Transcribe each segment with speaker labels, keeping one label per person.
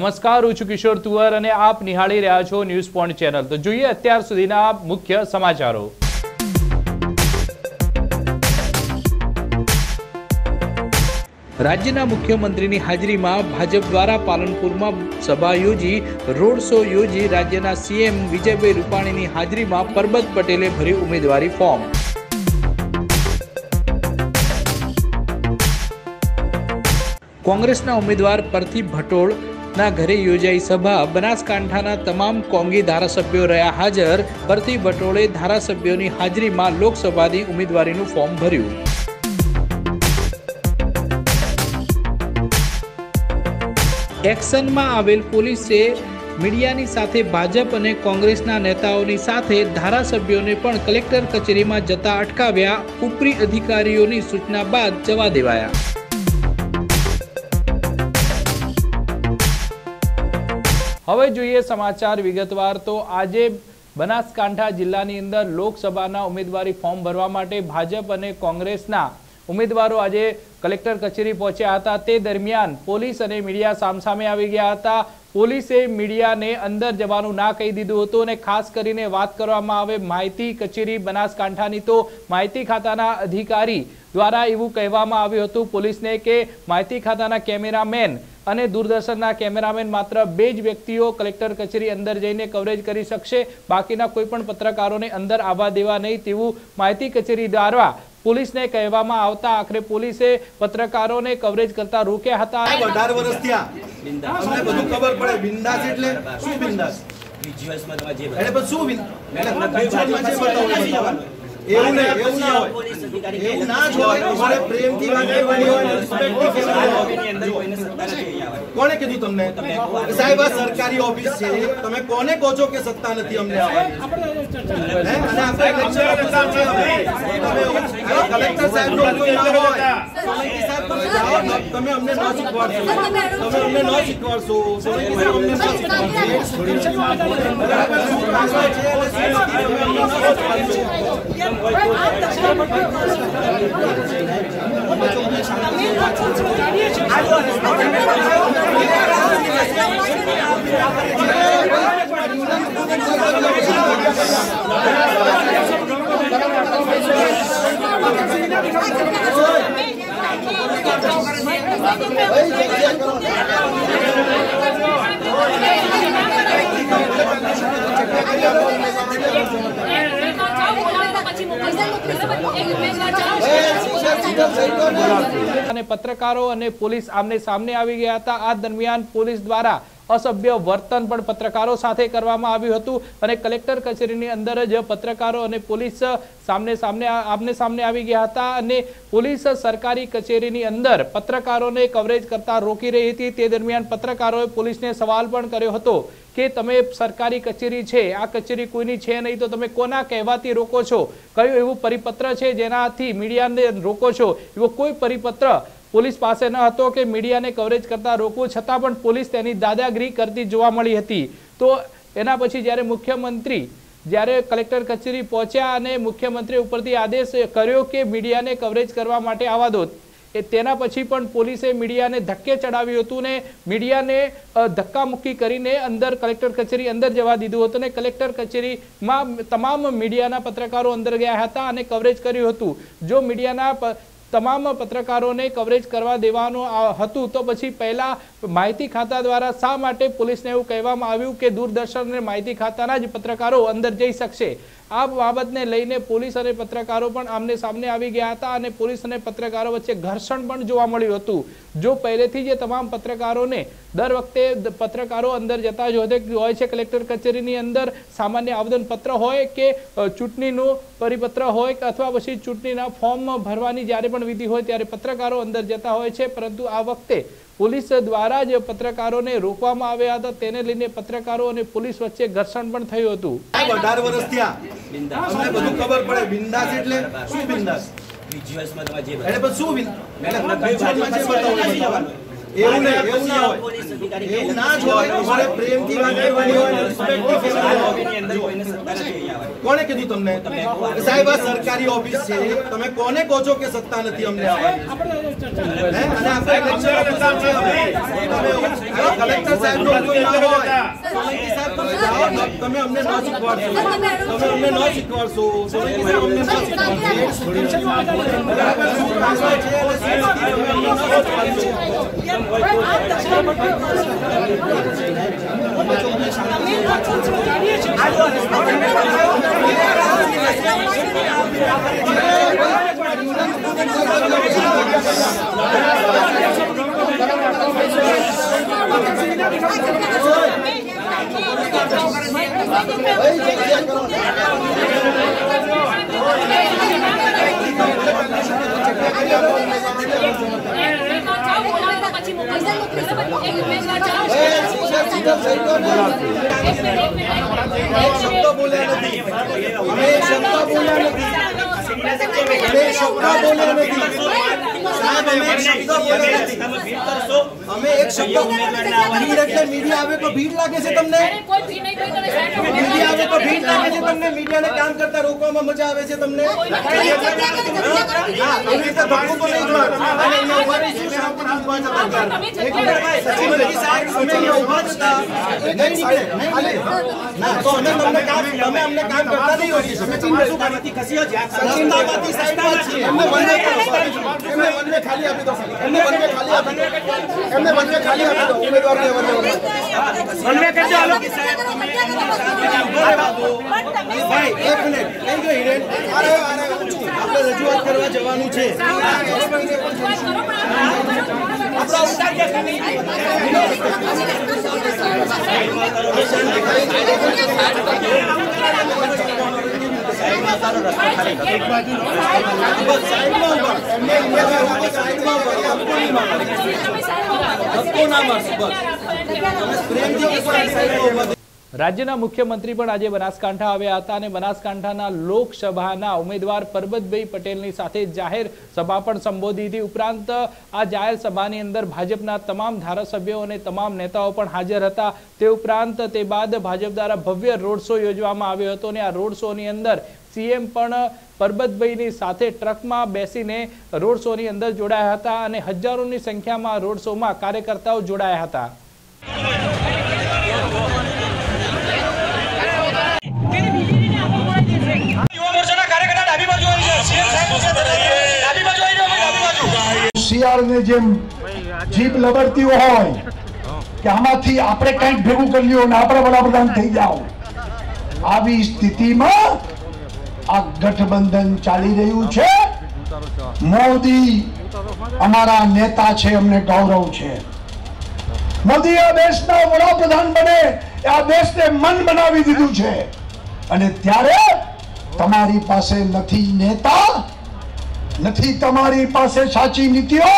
Speaker 1: નમસ્કાર, હું છું કિશોર તુવર અને આપ નિહાળી રહ્યા છો ન્યૂઝ પોઈન્ટ ચેનલ. તો જોઈએ અત્યાર સુધીના મુખ્ય સમાચારો. રાજ્યના મુખ્યમંત્રીની હાજરીમાં ભાજપ દ્વારા પાલનપુરમાં સભા યોજી, રોડ શો યોજી રાજ્યના સીએમ વિજયભાઈ રૂપાણીની હાજરીમાં પરબત પટેલે ભર્યું ઉમેદવારી ફોર્મ. કોંગ્રેસના ઉમેદવાર પરથી ભટોળ ના ઘરે યોજાઈ સભા, બનાસકાંઠાના તમામ કોંગી ધારાસભ્યો રહ્યા હાજર. ભરતી ભટોળે ધારાસભ્યોની હાજરીમાં લોકસભાની ઉમેદવારીનું ફોર્મ ભર્યું. એક્શનમાં આવેલ પોલીસે મીડિયાની સાથે ભાજપ અને કોંગ્રેસના નેતાઓની સાથે ધારાસભ્યોને પણ કલેક્ટર કચેરીમાં જતા અટકાવ્યા. ઉપરી અધિકારીઓની સૂચના બાદ જવા દેવાયા. હવે જોઈએ સમાચાર વિગતવાર તો આજે બનાસકાંઠા જિલ્લાની અંદર લોકસભાના ઉમેદવારી ફોર્મ ભરવા માટે ભાજપ અને કોંગ્રેસના ઉમેદવારો આજે કલેક્ટર કચેરી પહોંચ્યા હતા. તે દરમિયાન પોલીસ અને મીડિયા સામસામે આવી ગયા હતા. પોલીસે મીડિયાને અંદર જવાનું ના કહી દીધું હતું અને ખાસ કરીને વાત કરવામાં આવે માહિતી કચેરી બનાસકાંઠાની તો માહિતી ખાતાના અધિકારી દ્વારા એવું કહેવામાં આવ્યું હતું પોલીસને કે માહિતી ખાતાના કેમેરામેન અને દૂરદર્શનના કેમેરામેન માત્ર બે જ વ્યક્તિઓ કલેક્ટર કચેરી અંદર જઈને કવરેજ કરી શકશે. બાકીના કોઈ પણ પત્રકારોને અંદર આવવા દેવા નહીં તેવું માહિતી કચેરી દ્વારા પોલીસને કહેવામાં આવતા આખરે પોલીસે પત્રકારોને કવરેજ કરતા રોક્યા હતા.
Speaker 2: અઢાર વર્ષ થયા. અમને બધું ખબર પડે. બિંદાસ એટલે શું બિંદાસ?
Speaker 3: વિઝ્યુઅલ્સમાં તમારે જે
Speaker 2: એટલે પણ શું બિંદાસ એટલે વિઝ્યુઅલમાં જે બતાવો એ બતાવો. એવું નહીં એવું ના હોય એવું ના જ હોય અમારે પ્રેમથી વાત કરવાની હોય રિસ્પેક્ટથી કહેવાની હોય.
Speaker 3: એની અંદર કોઈને સત્તા નથી અહીંયા આવે.
Speaker 2: કોણે કીધું તમને સાહેબ આ સરકારી ઓફિસ છે તમે કોને કહો છો કે સત્તા નથી અમને આવવાની હે? અને આપણે કલેક્ટર ઓફિસર છે હવે. તમે આ કલેક્ટર સાહેબનો કોઈ ના હોય સોલંકી સાહેબ તમે જાઓ તમે અમને ન શીખવાડશો તમે અમને ન શીખવાડશો સોલંકી સાહેબ અમને ન શીખવાડશો બરાબર શું કામકાજ છે અને શું નથી તમે અમને ન શીખવાડશો
Speaker 1: અને પત્રકારો અને પોલીસ આમને સામને આવી ગયા હતા. આ દરમિયાન પોલીસ દ્વારા અસભ્ય વર્તન પણ પત્રકારો સાથે કરવામાં આવ્યું હતું અને કલેક્ટર કચેરીની અંદર જ પત્રકારો અને પોલીસ સામને સામને આમને સામને આવી ગયા હતા અને પોલીસ સરકારી કચેરીની અંદર પત્રકારોને કવરેજ કરતા રોકી રહી હતી. તે દરમિયાન પત્રકારોએ પોલીસને સવાલ પણ કર્યો હતો કે તમે સરકારી કચેરી છે, આ કચેરી કોઈની છે નહીં? તો તમે કોના કહેવાથી રોકો છો? કયું એવું પરિપત્ર છે જેનાથી મીડિયાને રોકો છો? એવો કોઈ પરિપત્ર પોલીસ પાસે ન હતો કે મીડિયાને કવરેજ કરતા રોકવું, છતાં પણ પોલીસ તેની દાદાગીરી કરતી જોવા મળી હતી. તો એના પછી જ્યારે મુખ્યમંત્રી, જ્યારે કલેક્ટર કચેરી પહોંચ્યા અને મુખ્યમંત્રી ઉપરથી આદેશ કર્યો કે મીડિયાને કવરેજ કરવા માટે આવવા દો, એ તેના પછી પણ પોલીસે મીડિયાને ધક્કે ચડાવ્યું હતું ને મીડિયાને ધક્કામુક્કી કરીને અંદર કલેક્ટર કચેરી અંદર જવા દીધું હતું અને કલેક્ટર કચેરીમાં તમામ મીડિયાના પત્રકારો અંદર ગયા હતા અને કવરેજ કર્યું હતું. જો મીડિયાના તમામ પત્રકારોને કવરેજ કરવા દેવાનું હતું. તો પછી પહેલા માહિતી ખાતા દ્વારા શા માટે પોલીસને એવું કહેવામાં આવ્યું કે દૂરદર્શન અને માહિતી ખાતાના જ પત્રકારો અંદર જઈ શકશે? આ બાબતને લઈને પોલીસ અને પત્રકારો પણ આમને સામને આવી ગયા હતા અને પોલીસ અને પત્રકારો વચ્ચે ઘર્ષણ પણ જોવા મળ્યું હતું. જો પહેલેથી જે તમામ પત્રકારોને દર વખતે પત્રકારો અંદર જતા જ હોય છે, કલેક્ટર કચેરીની અંદર સામાન્ય આવેદનપત્ર હોય કે ચૂંટણીનું પરિપત્ર હોય કે અથવા પછી ચૂંટણીના ફોર્મ ભરવાની જ્યારે પણ વિધિ હોય ત્યારે પત્રકારો અંદર જતા હોય છે. પરંતુ આ વખતે પોલીસ દ્વારા જે પત્રકારોને રોકવામાં આવ્યા હતા તેને લઈને પત્રકારો અને પોલીસ વચ્ચે ઘર્ષણ પણ થયું હતું.
Speaker 2: અઢાર વર્ષ થયા. અમને બધું ખબર પડે બિંદાસ એટલે શું બિંદાસ?
Speaker 3: વિઝ્યુઅલ્સમાં તમારે જે
Speaker 2: એટલે શું બિંદાસ એવું નહીં એવું ના હોય એવું ના જ હોય તમારે પ્રેમથી વાત કરવાની હોય રિસ્પેક્ટથી કહેવાની હોય. કોણે કીધું તમને સાહેબ આ સરકારી ઓફિસ છે તમે કોને કહો છો કે સત્તા નથી અમને આવવાની અને આપણે કલેક્ટર ઓફિસર છે હવે. તમે કલેક્ટર સાહેબ નો કોઈ ના હોય સોલંકી સાહેબ તમે જાઓ તમે અમને ન શીખવાડશો તમે અમને ન શીખવાડશો સોલંકી સાહેબ અમને ન શીખવાડશો બરાબર શું છે તમે અમને ન શીખવાડશો એક શબ્દ બોલ્યા નથી અમે એક શબ્દ બોલ્યા નથી અમે એક શબ્દ બોલ્યા નથી સાહેબ અમે એક શબ્દ બોલ્યા નથી અમે એક શબ્દ ભીડ એટલે મીડિયા આવે તો ભીડ લાગે છે તમને મીડિયા આવે તો ભીડ લાગે છે તમને મીડિયાને કામ કરતા રોકવામાં મજા આવે છે તમને હા એવી રીતે ધક્કો તો નહીં જ મારો. અને અહીંયા ઉભા રહીશું, શાંતિથી ઉભા જતા હતા. એક મિનિટ ભાઈ, સચિવજી સાહેબ, અમે અહીંયા ઉભા જ હતા. નહીં નીકળે, નહીં નીકળે. ના, તો અમે તમને કામ તમે અમને કામ કરતા નહીં હોઈએ. અમે ચિંતા શું કરવાથી ખસીઓ છે? સચિનતામાંથી સાઈડમાં જ છીએ. એમને વનવે એમને વનવે ખાલી આપી દો એમને વનવે ખાલી ભાઈ એક મિનિટ થઈ ગયો હિરેન? અરે અરે આપણે રજૂઆત કરવા જવાનું છે. ધક્કો ના મારશો બસ. તમે પ્રેમથી સાઈડમાં
Speaker 1: રાજ્યના મુખ્યમંત્રી પણ આજે બનાસકાંઠા આવ્યા હતા અને બનાસકાંઠાના લોકસભાના ઉમેદવાર પરબતભાઈ પટેલની સાથે જાહેર સભા પણ સંબોધી હતી. ઉપરાંત આ જાહેર સભાની અંદર ભાજપના તમામ ધારાસભ્યો અને તમામ નેતાઓ પણ હાજર હતા. તે ઉપરાંત તે બાદ ભાજપ દ્વારા ભવ્ય રોડ શો યોજવામાં આવ્યો હતો અને આ રોડ શોની અંદર સીએમ પણ પરબતભાઈની સાથે ટ્રકમાં બેસીને રોડ શોની અંદર જોડાયા હતા અને હજારોની સંખ્યામાં રોડ શોમાં કાર્યકર્તાઓ જોડાયા હતા.
Speaker 4: શિયાળને જેમ જીભ લબડતી હોય કે આમાંથી આપણે કંઈક ભેગું કરી લ્યો ને આપણે વડાપ્રધાન થઈ જાઓ. આવી સ્થિતિમાં આ ગઠબંધન ચાલી રહ્યું છે. મોદી અમારા નેતા છે, અમને ગૌરવ છે. મોદી આ દેશના વડાપ્રધાન બને આ દેશને મન બનાવી દીધું છે. અને ત્યારે તમારી પાસે નથી નેતા, નથી તમારી પાસે સાચી નીતિઓ,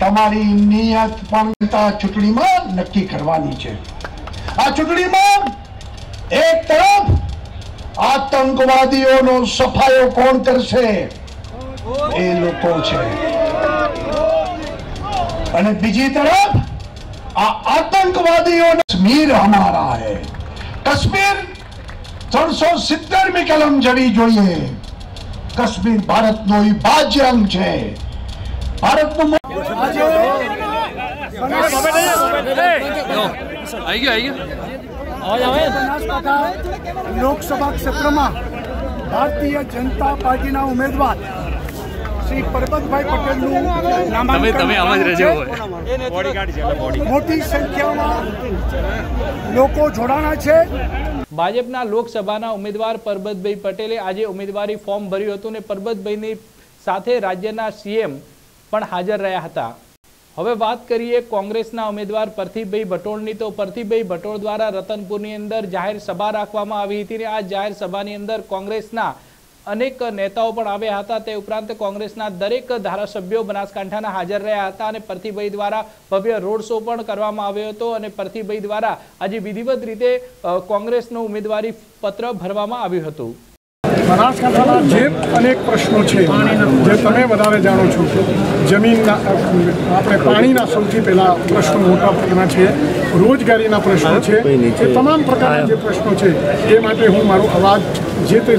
Speaker 4: તમારી નિયત પણ ચૂંટણીમાં નક્કી કરવાની છે. આ ચૂંટણીમાં એક તરફ આતંકવાદીઓનો સફાયો કોણ કરશે? એ લોકો છે. અને બીજી તરફ આ આતંકવાદીઓ કશ્મીર હમારા હૈ. કશ્મીર ત્રણસો સિત્તેરમી કલમ જવી જોઈએ. કાશ્મીર ભારતનો અવિભાજ્ય અંગ છે ભારતનું
Speaker 5: લોકસભા ક્ષેત્રમાં ભારતીય જનતા પાર્ટીના ઉમેદવાર શ્રી પરબતભાઈ પટેલનું મોટી સંખ્યામાં લોકો જોડાણા છે.
Speaker 1: ભાજપના લોકસભાના ઉમેદવાર પરબતભાઈ પટેલે આજે ઉમેદવારી ફોર્મ ભર્યું હતું અને પરબતભાઈની સાથે રાજ્યના સીએમ પણ હાજર રહ્યા હતા. હવે વાત કરીએ કોંગ્રેસના ઉમેદવાર પરથીભાઈ ભટોળની. તો પરથીભાઈ ભટોળ દ્વારા રતનપુરની અંદર જાહેર સભા રાખવામાં આવી હતી અને આ જાહેર સભાની અંદર કોંગ્રેસના અનેક નેતાઓ પણ આવ્યા હતા. તે ઉપરાંત કોંગ્રેસના દરેક ધારાસભ્યો બનાસકાંઠાના હાજર રહ્યા હતા અને પરથીભાઈ દ્વારા ભવ્ય રોડ શો પણ કરવામાં આવ્યો હતો અને પરથીભાઈ દ્વારા આજે વિધિવત રીતે કોંગ્રેસનો ઉમેદવારી પત્ર ભરવામાં આવ્યું હતું.
Speaker 5: બનાસકાંઠાના જે અનેક પ્રશ્નો છે જે તમે વધારે જાણો છો. જમીનના આપણે પાણીના સૌથી પહેલા પ્રશ્નો મોટા પ્રકારના છે રોજગારીના પ્રશ્નો છે એ તમામ પ્રકારના જે પ્રશ્નો છે એ માટે હું મારો અવાજ જે તે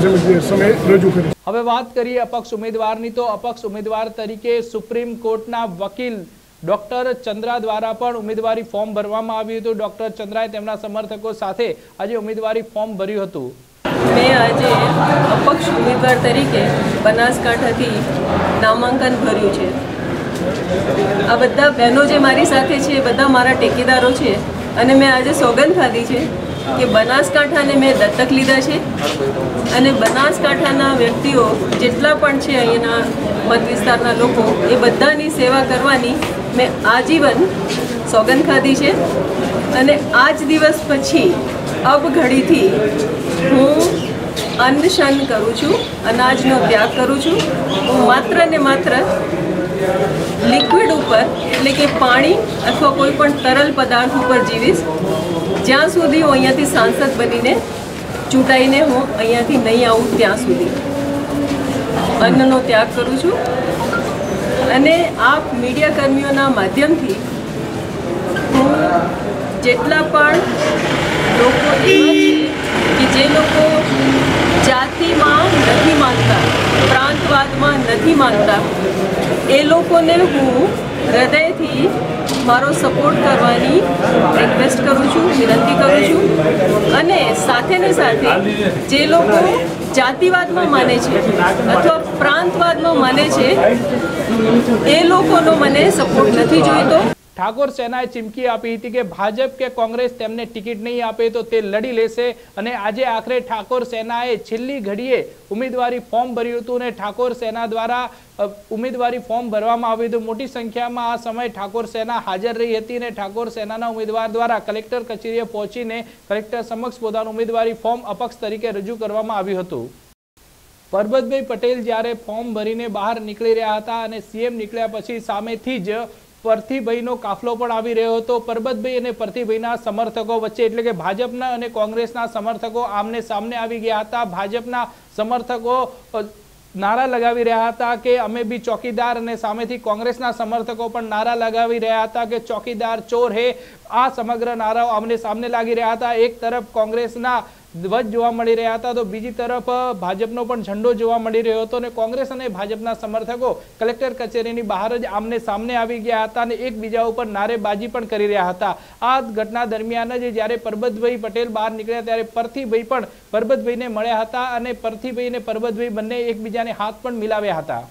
Speaker 5: સમયે રજૂ કરીશ
Speaker 1: હવે વાત કરીએ અપક્ષ ઉમેદવારની તો અપક્ષ ઉમેદવાર તરીકે સુપ્રીમ કોર્ટના વકીલ ડોક્ટર ચંદ્રા દ્વારા પણ ઉમેદવારી ફોર્મ ભરવામાં આવ્યું હતું. ડોક્ટર ચંદ્રાએ તેમના સમર્થકો સાથે આજે ઉમેદવારી ફોર્મ ભર્યું હતું.
Speaker 6: મેં આજે અપક્ષ ઉમેદવાર તરીકે બનાસકાંઠાથી નામાંકન ભર્યું છે. આ બધા બહેનો જે મારી સાથે છે બધા મારા ટેકેદારો છે. અને મેં આજે સોગંદ ખાધી છે. કે બનાસકાંઠાને મેં દત્તક લીધા છે. અને બનાસકાંઠાના વ્યક્તિઓ જેટલા પણ છે અહીંયાના મત વિસ્તારના લોકો, એ બધાની સેવા કરવાની મેં આજીવન સોગંદ ખાધી છે. અને આજ દિવસ પછી અબઘડીથી હું અન્નશન કરું છું, અનાજનો ત્યાગ કરું છું. હું માત્ર ને માત્ર લિક્વિડ ઉપર, એટલે કે પાણી અથવા કોઈ પણ તરલ પદાર્થ ઉપર જીવીશ. જ્યાં સુધી હું અહીંયાથી સાંસદ બનીને ચૂંટાઈને હું અહીંયાથી નહીં આવું ત્યાં સુધી. અન્નનો ત્યાગ કરું છું. અને આપ મીડિયા કર્મીઓના માધ્યમથી હું જેટલા પણ લોકો એવા કે જે લોકો જાતિમાં નથી માનતા, પ્રાંતવાદમાં નથી માનતા, એ લોકોને હું હૃદયથી મારો સપોર્ટ કરવાની રિક્વેસ્ટ કરું છું, વિનંતી કરું છું. અને સાથે ને સાથે જે લોકો જાતિવાદમાં માને છે અથવા પ્રાંતવાદમાં માને છે, એ લોકોનો મને સપોર્ટ નથી જોઈતો.
Speaker 1: ઠાકોર સેનાએ ચીમકી આપી હતી કે ભાજપ કે કોંગ્રેસ તેમને ટિકિટ નહીં આપે તો તે લડી લેશે અને આજે આખરે ઠાકોર સેનાએ છેલ્લી ઘડીએ ઉમેદવારી ફોર્મ ભર્યું હતું અને ઠાકોર સેના દ્વારા ઉમેદવારી ફોર્મ ભરવામાં આવ્યું હતું. મોટી સંખ્યામાં આ સમયે ઠાકોર સેના હાજર રહી હતી અને ઠાકોર સેનાના ઉમેદવાર દ્વારા કલેક્ટર કચેરીએ પહોંચીને કલેક્ટર સમક્ષ પોતાનું ઉમેદવારી ફોર્મ અપક્ષ તરીકે રજૂ કરવામાં આવ્યું હતું. પરબતભાઈ પટેલ જ્યારે ફોર્મ ભરીને બહાર નીકળી રહ્યા હતા અને સીએમ નીકળ્યા પછી સામેથી જ પરથીભાઈનો કાફલો પણ આવી રહ્યો હતો. પરબતભાઈ અને પરથીભાઈના સમર્થકો વચ્ચે એટલે કે ભાજપના અને કોંગ્રેસના સમર્થકો આમને સામને આવી ગયા હતા. ભાજપના સમર્થકો નારા લગાવી રહ્યા હતા કે અમે બી ચોકીદાર અને સામેથી કોંગ્રેસના સમર્થકો પણ નારા લગાવી રહ્યા હતા કે ચોકીદાર ચોર હે. આ સમગ્ર નારાઓ અમને સામને લાગી રહ્યા હતા. એક તરફ કોંગ્રેસના ધ્વજ જોવા મળી રહ્યા હતા તો બીજી તરફ ભાજપનો પણ ઝંડો જોવા મળી રહ્યો હતો અને કોંગ્રેસ અને ભાજપના સમર્થકો કલેક્ટર કચેરીની બહાર જ આમને સામને આવી ગયા હતા અને એકબીજા ઉપર નારેબાજી પણ કરી રહ્યા હતા આ ઘટના દરમિયાન જ જ્યારે પરબતભાઈ પટેલ બહાર નીકળ્યા ત્યારે પરથીભાઈ પણ પરબતભાઈને મળ્યા હતા અને પરથીભાઈ અને પરબતભાઈ બંને એકબીજાને હાથ પણ મિલાવ્યા હતા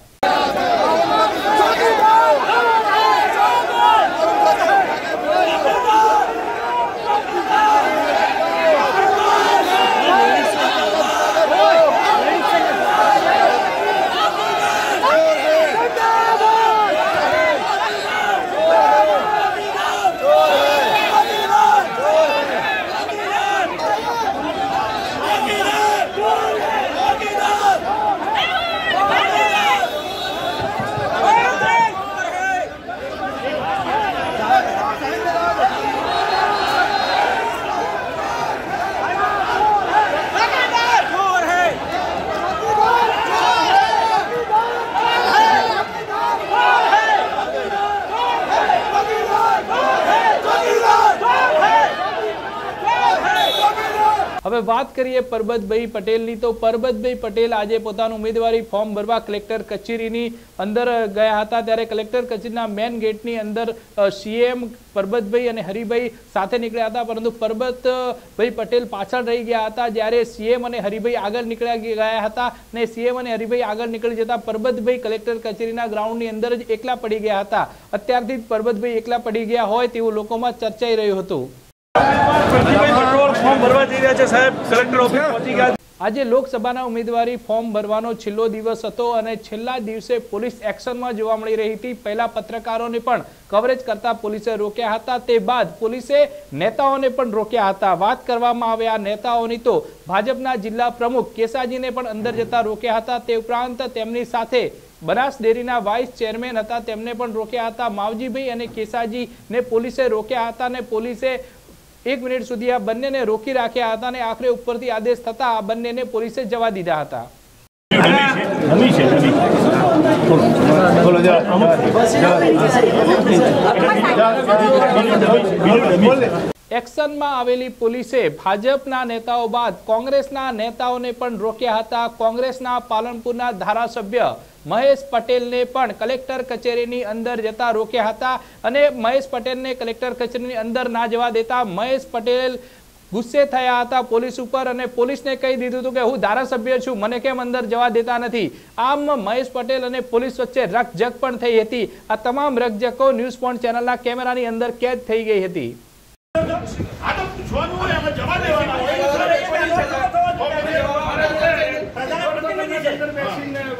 Speaker 1: હવે વાત કરીએ પરબતભાઈ પટેલની. તો પરબતભાઈ પટેલ આજે પોતાનું ઉમેદવારી ફોર્મ ભરવા કલેક્ટર કચેરીની અંદર ગયા હતા. ત્યારે કલેક્ટર કચેરીના મેન ગેટની અંદર સીએમ પરબતભાઈ અને હરિભાઈ સાથે નીકળ્યા હતા. પરંતુ પરબતભાઈ પટેલ પાછળ રહી ગયા હતા. જ્યારે સીએમ અને હરિભાઈ આગળ નીકળ્યા ગયા હતા અને સીએમ અને હરિભાઈ આગળ નીકળી જતા પરબતભાઈ કલેક્ટર કચેરીના ગ્રાઉન્ડની અંદર જ એકલા પડી ગયા હતા. અત્યારથી જ પરબતભાઈ એકલા પડી ગયા હોય તેવું લોકોમાં ચર્ચાઈ રહ્યું હતું. આજે લોકસભાના ઉમેદવારી ફોર્મ ભરવાનો છેલ્લો દિવસ હતો અને છેલ્લા દિવસે પોલીસ એક્શનમાં જોવા મળી રહી હતી. પહેલા પત્રકારોને પણ કવરેજ કરતા પોલીસે રોક્યા હતા. તે બાદ પોલીસે નેતાઓને પણ રોક્યા હતા. વાત કરવામાં આવે આ નેતાઓની તો ભાજપના જિલ્લા પ્રમુખ કેસાજીને પણ અંદર જતા રોક્યા હતા. તે ઉપરાંત તેમની સાથે બનાસ ડેરીના વાઇસ ચેરમેન હતા. તેમને પણ રોક્યા હતા. માવજીભાઈ અને કેસાજીને પોલીસે રોક્યા હતા અને પોલીસે એક મિનિટ સુધી આ બંનેને રોકી રાખ્યા હતા અને આખરે ઉપરથી આદેશ થતા આ બંનેને પોલીસે જવા દીધા હતા. એક્શનમાં આવેલી પોલીસે ભાજપના નેતાઓ બાદ કોંગ્રેસના નેતાઓને પણ રોક્યા હતા. કોંગ્રેસના પાલનપુરના ધારાસભ્ય મહેશ પટેલને પણ કલેક્ટર કચેરીની અંદર જતા રોક્યા હતા અને મહેશ પટેલને કલેક્ટર કચેરીની અંદર ના જવા દેતા મહેશ પટેલ ગુસ્સે થયા હતા પોલીસ ઉપર અને પોલીસને કહી દીધું હતું કે હું ધારાસભ્ય છું, મને કેમ અંદર જવા દેતા નથી? આમ મહેશ પટેલ અને પોલીસ વચ્ચે રકઝક પણ થઈ હતી. આ તમામ રકઝકો ન્યૂઝ પોઈન્ટ ચેનલના કેમેરાની અંદર કેદ થઈ ગઈ હતી.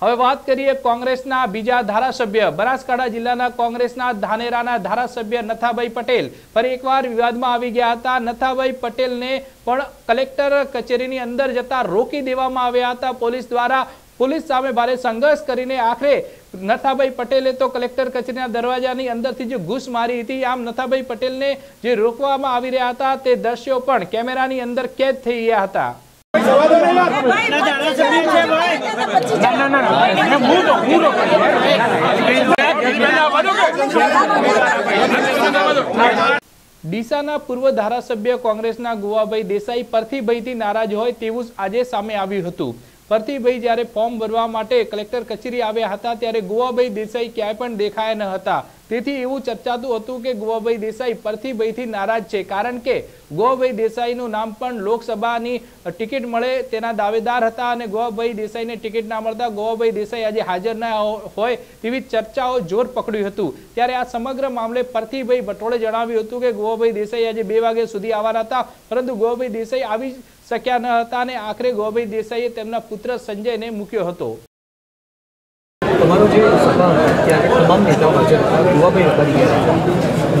Speaker 1: હવે વાત કરીએ કોંગ્રેસના બીજા ધારાસભ્ય. બનાસકાંઠા જિલ્લાના કોંગ્રેસના ધાનેરાના ધારાસભ્ય નથાભાઈ પટેલ ફરી એકવાર વિવાદમાં આવી ગયા હતા. નથાભાઈ પટેલને પણ કલેક્ટર કચેરીની અંદર જતા રોકી દેવામાં આવ્યા હતા. પોલીસ દ્વારા પોલીસ સામે ભારે સંઘર્ષ કરીને આખરે નથાભાઈ પટેલે તો કલેક્ટર કચેરીના દરવાજાની અંદરથી જે ઘૂસ મારી હતી. આમ નથાભાઈ પટેલને જે રોકવામાં આવી રહ્યા હતા તે દ્રશ્યો પણ કેમેરાની અંદર કેદ થઈ ગયા હતા. ડીસાના પૂર્વ ધારાસભ્ય કોંગ્રેસના ગુવાભાઈ દેસાઈ પરથી ભયથી નારાજ હોય તેવું આજે સામે આવ્યું હતું. પરથીભાઈ જ્યારે ફોર્મ ભરવા માટે કલેક્ટર કચેરી આવ્યા હતા, ત્યારે ગોવાભાઈ દેસાઈ ક્યાંય પણ દેખાયા ન હતા. તેથી એવું ચર્ચાતું હતું કે ગોવાભાઈ દેસાઈ પરથીભાઈથી નારાજ છે, કારણ કે ગોવાભાઈ દેસાઈનું નામ પણ લોકસભાની ટિકિટ મળે તેના દાવેદાર હતા અને ગોવાભાઈ દેસાઈને ટિકિટ ના મળતા ગોવાભાઈ દેસાઈ આજે હાજર ના હોય તેવી ચર્ચાઓ જોર પકડ્યું હતું. ત્યારે આ સમગ્ર મામલે પરથીભાઈ ભટોળે જણાવ્યું હતું કે ગોવાભાઈ દેસાઈ આજે બે વાગ્યા સુધી આવવાના હતા, પરંતુ ગોવાભાઈ દેસાઈ આવી શક્યા ન હતા અને આખરે ગોભાઈ દેસાઈએ તેમના પુત્ર સંજયને મૂક્યો હતો.
Speaker 7: તમારો જે સભા ત્યારે તમામ નેતાઓ હાજર હતા ગોવાભાઈ રબારી ગયા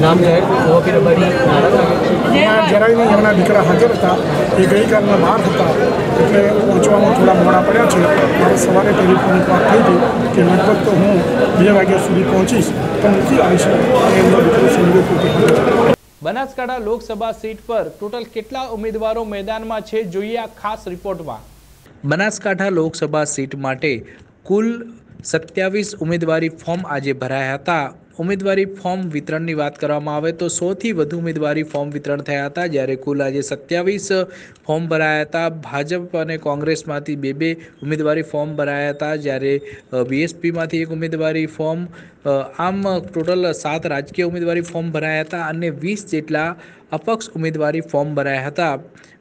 Speaker 7: નામ જાહેર ગોવાભાઈ રબારી નારાજ
Speaker 5: જરાય નહીં એમના દીકરા હાજર હતા એ ગઈકાલના બહાર હતા એટલે પહોંચવામાં થોડા મોડા પડ્યા છે. મારે સવારે ટેલિફોનિક વાત થઈ હતી કે લગભગ તો હું બે વાગ્યા સુધી પહોંચીશ તો નથી આવી શકું એમનો દીકરો પોતે.
Speaker 1: બનાસકાંઠા લોકસભા સીટ પર ટોટલ કેટલા ઉમેદવારો મેદાનમાં છે જોઈએ આ ખાસ રિપોર્ટમાં. બનાસકાંઠા લોકસભા સીટ માટે કુલ સત્યાવીસ ઉમેદવારી ફોર્મ આજે ભરાયા હતા. ઉમેદવારી ફોર્મ વિતરણની વાત કરવામાં આવે તો સૌથી વધુ ઉમેદવારી ફોર્મ વિતરણ થયા હતા, જ્યારે કુલ આજે સત્યાવીસ ફોર્મ ભરાયા હતા. ભાજપ અને કોંગ્રેસમાંથી બે બે ઉમેદવારી ફોર્મ ભરાયા હતા, જ્યારે બીએસપીમાંથી એક ઉમેદવારી ફોર્મ આમ ટોટલ સાત રાજકીય ઉમેદવારી ફોર્મ ભરાયા હતા અને વીસ જેટલા અપક્ષ ઉમેદવારી ફોર્મ ભરાયા હતા.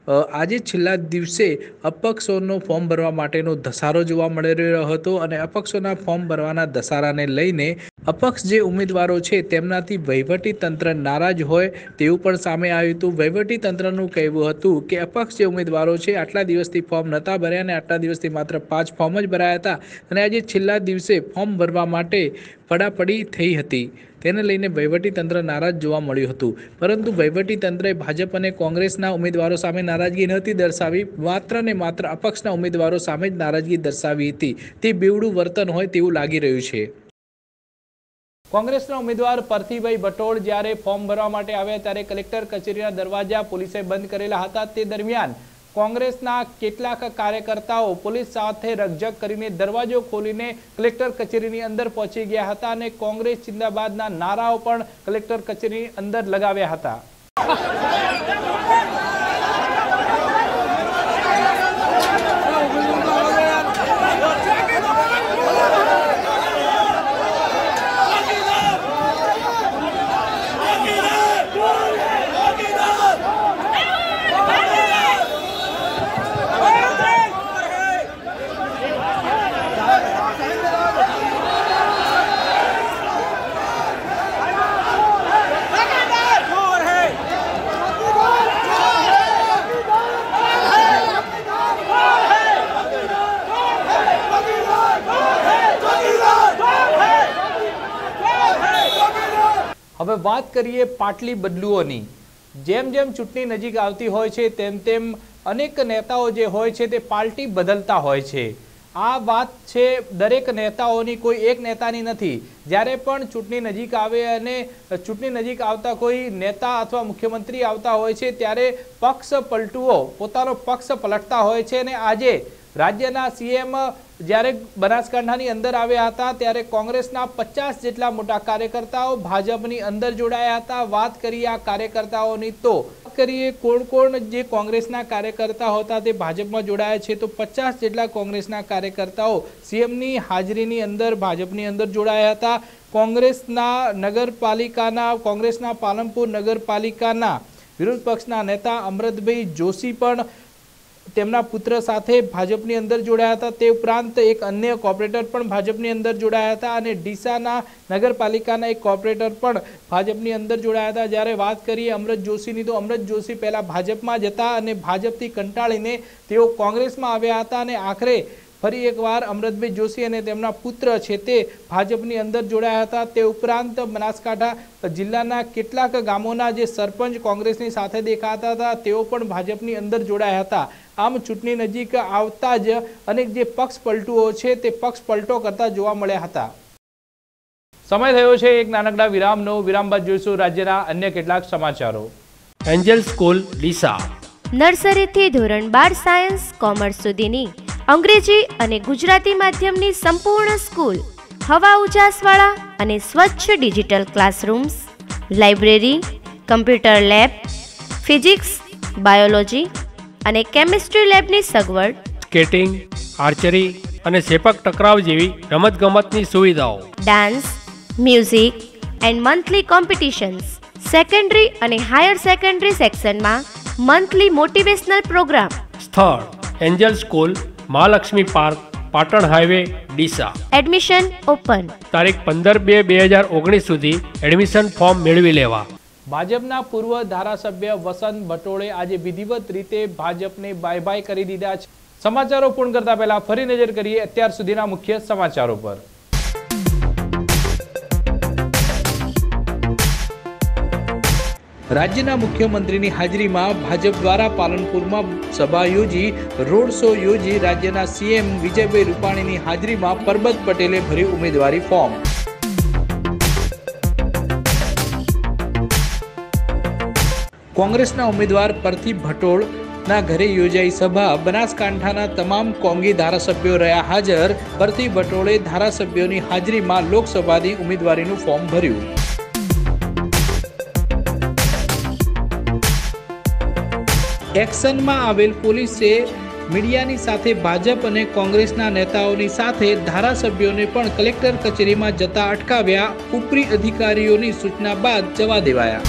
Speaker 1: આજે છેલ્લા દિવસે અપક્ષોનો ફોર્મ ભરવા માટેનો ધસારો જોવા મળી રહ્યો હતો અને અપક્ષોના ફોર્મ ભરવાના ધસારાને લઈને અપક્ષ જે ઉમેદવારો છે તેમનાથી વહીવટી તંત્ર નારાજ હોય તેવું પણ સામે આવ્યું હતું. વહીવટી તંત્રનું કહેવું હતું કે અપક્ષ જે ઉમેદવારો છે આટલા દિવસથી ફોર્મ નહોતા ભર્યા અને આટલા દિવસથી માત્ર પાંચ ફોર્મ જ ભરાયા હતા અને આજે છેલ્લા દિવસે ફોર્મ ભરવા માટે પડાપડી થઈ હતી. તેને લઈને વહીવટીતંત્ર નારાજ જોવા મળ્યું હતું. પરંતુ વહીવટીતંત્રે ભાજપ અને કોંગ્રેસના ઉમેદવારો સામે નારાજગી નહોતી દર્શાવી, માત્ર ને માત્ર અપક્ષના ઉમેદવારો સામે જ નારાજગી દર્શાવી હતી. તે બેવડું વર્તન હોય તેવું લાગી રહ્યું છે. કોંગ્રેસના ઉમેદવાર પરથીભાઈ ભટોળ જ્યારે ફોર્મ ભરવા માટે આવ્યા ત્યારે કલેક્ટર કચેરીના દરવાજા પોલીસે બંધ કરેલા હતા. તે દરમિયાન કોંગ્રેસના કેટલાક કાર્યકર્તાઓ પોલીસ સાથે રકઝક કરીને દરવાજો ખોલીને કલેક્ટર કચેરીની અંદર પહોંચી ગયા હતા અને કોંગ્રેસ જિંદાબાદના નારાઓ પણ કલેક્ટર કચેરીની અંદર લગાવ્યા હતા. વાત કરીએ પાટલી બદલુઓની. જેમ જેમ ચૂંટણી નજીક આવતી હોય છે, તેમ તેમ અનેક નેતાઓ જે હોય છે, તે પાર્ટી બદલતા હોય છે. આ વાત છે દરેક નેતાઓની, કોઈ એક નેતાની નથી. જ્યારે પણ ચૂંટણી નજીક આવે અને ચૂંટણી નજીક આવતા કોઈ નેતા અથવા મુખ્યમંત્રી આવતા હોય છે, ત્યારે પક્ષ પલટુઓ, પોતાનો પક્ષ પલટતા હોય છે અને આજે રાજ્યના સીએમ જ્યારે બનાસકાંઠાની અંદર આવ્યા હતા, ત્યારે કોંગ્રેસના પચાસ જેટલા મોટા કાર્યકર્તાઓ ભાજપની અંદર જોડાયા હતા. વાત કરીએ આ કાર્યકર્તાઓની તો કરીએ કોણ કોણ જે કોંગ્રેસના કાર્યકર્તાઓ હતા તે ભાજપમાં જોડાયા છે, તો પચાસ જેટલા કોંગ્રેસના કાર્યકર્તાઓ સીએમની હાજરીની અંદર ભાજપની અંદર જોડાયા હતા. કોંગ્રેસના નગરપાલિકાના, કોંગ્રેસના પાલનપુર નગરપાલિકાના વિરોધ પક્ષના નેતા અમૃતભાઈ જોશી પણ તેમના પુત્ર સાથે ભાજપની અંદર જોડાયા હતા. તે ઉપરાંત એક અન્ય કોર્પોરેટર પણ ભાજપની અંદર જોડાયા હતા અને ડીસાના નગરપાલિકાના એક કોર્પોરેટર પણ ભાજપની અંદર જોડાયા હતા. જ્યારે વાત કરીએ અમૃત જોશીની, તો અમૃત જોશી પહેલાં ભાજપમાં જ હતા અને ભાજપથી કંટાળીને તેઓ કોંગ્રેસમાં આવ્યા હતા અને આખરે ફરી એકવાર અમૃતભાઈ જોશી અને તેમના પુત્ર છે તે ભાજપની અંદર જોડાયા હતા. તે ઉપરાંત બનાસકાંઠા જિલ્લાના કેટલાક ગામોના જે સરપંચ કોંગ્રેસની સાથે દેખાતા હતા તેઓ પણ ભાજપની અંદર જોડાયા હતા. આમ ચૂંટણી નજીક આવતા જ અનેક જે પક્ષ પલટુઓ છે તે પક્ષ પલટો કરતા જોવા મળ્યા હતા. સમય થયો છે એક નાનકડા વિરામનો. વિરામ બાદ જોઈશું રાજ્યના અન્ય કેટલાક સમાચારો.
Speaker 8: Angel school Deesa.
Speaker 9: નર્સરીથી ધોરણ બાર સાયન્સ કોમર્સ સુધીની અંગ્રેજી અને ગુજરાતી માધ્યમની સંપૂર્ણ સ્કૂલ હવા ઉજાસવાળા અને સ્વચ્છ digital classrooms library computer lab physics biology અને કેમિસ્ટ્રી લેબની સગવડ.
Speaker 8: સ્કેટિંગ આર્ચરી અને સેપક ટકરાવ જેવી રમતગમતની સુવિધાઓ.
Speaker 9: Dance music and monthly competitions. Secondary અને હાયર સેકન્ડરી સેક્શનમાં મંથલી મોટિવેશનલ પ્રોગ્રામ.
Speaker 8: સ્થળ Angel School Mahalakshmi Park Patan highway Deesa.
Speaker 9: Admission open
Speaker 8: તારીખ પંદર બે બે હજાર ઓગણીસ સુધી એડમિશન ફોર્મ મેળવી લેવા.
Speaker 1: ભાજપના પૂર્વ ધારાસભ્ય વસંત ભટોળે આજે વિધિવત રીતે ભાજપને બાય બાય કરી દીધા છે. સમાચારો પૂર્ણ કરતા પહેલા ફરી નજર કરીએ અત્યાર સુધીના મુખ્ય સમાચારો પર. રાજ્યના મુખ્યમંત્રીની હાજરીમાં ભાજપ દ્વારા પાલનપુરમાં સભા યોજી, રોડ શો યોજી રાજ્યના સીએમ વિજયભાઈ રૂપાણીની હાજરીમાં પરબત પટેલે ભર્યું ઉમેદવારી ફોર્મ. કોંગ્રેસના ઉમેદવાર પરથી ભટોળ ના ઘરે યોજાઈ સભા. બનાસકાંઠાના તમામ કોંગી ધારાસભ્યો રહ્યા હાજર. પરથી ભટોળે ધારાસભ્યોની હાજરીમાં લોકસભાની ઉમેદવારીનું ફોર્મ ભર્યું. એક્શનમાં આવેલ પોલીસે મીડિયાની સાથે ભાજપ અને કોંગ્રેસના નેતાઓની સાથે ધારાસભ્યોને પણ કલેક્ટર કચેરીમાં જતા અટકાવ્યા. ઉપરી અધિકારીઓની સૂચના બાદ જવા દેવાયા.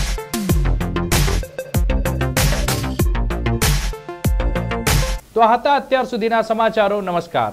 Speaker 1: તો હતા અત્યાર સુધીના સમાચારો. નમસ્કાર.